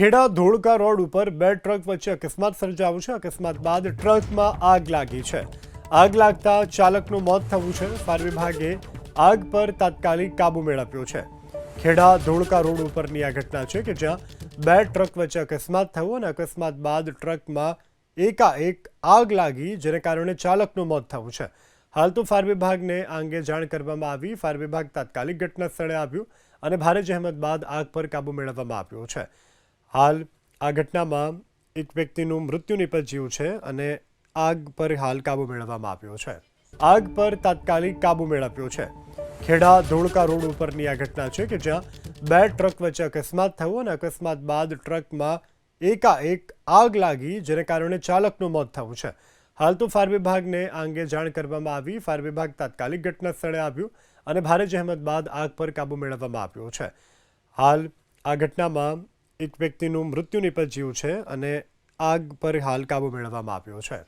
Kheda Dholka road ઉપર બે truck વચ્ચે અકસ્માત સર્જાયો છે. અકસ્માત બાદ ટ્રકમાં આગ લાગી છે. આગ લાગતા ચાલકનું મોત થયું છે. ફાયર વિભાગે આગ પર તાત્કાલિક કાબુ મેળવ્યો છે. ખેડા ધોળકા રોડ ઉપરની આ ઘટના છે કે જ્યાં બે ટ્રક વચ્ચે અકસ્માત થયો અને અકસ્માત બાદ ટ્રકમાં એકાએક આગ લાગી, જેને કારણે ચાલકનું મોત થયું છે. હાલ તો ફાયર વિભાગને આ અંગે જાણ કરવામાં આવી. ફાયર વિભાગ તાત્કાલિક ઘટના સ્થળે આવ્યું અને ભારે જહેમત બાદ આગ પર કાબુ મેળવવામાં આવ્યો છે. હાલ આ ઘટનામાં એક વ્યક્તિનું મૃત્યુ નિપજ્યું છે અને આગ પર હાલ કાબુ મેળવવામાં આવ્યો છે. આગ પર તાત્કાલિક કાબુ મેળવ્યો છે. ખેડા ધોળકા રોડ ઉપરની આ ઘટના છે કે જ્યાં બે ટ્રક વચ્ચે અકસ્માત થયો અને અકસ્માત બાદ ટ્રકમાં એકાએક આગ લાગી, જેને કારણે ચાલકનું મોત થયું છે. હાલ તો ફાયર વિભાગને આ અંગે જાણ કરવામાં આવી. ફાયર વિભાગ તાત્કાલિક ઘટના સ્થળે આવ્યું અને ભારે જહેમત બાદ આગ પર કાબુ મેળવવામાં આવ્યો છે. હાલ આ ઘટનામાં એક વ્યક્તિનું મૃત્યુ નિપજ્યું છે અને આગ પર હાલ કાબુ મેળવવામાં આવ્યો છે.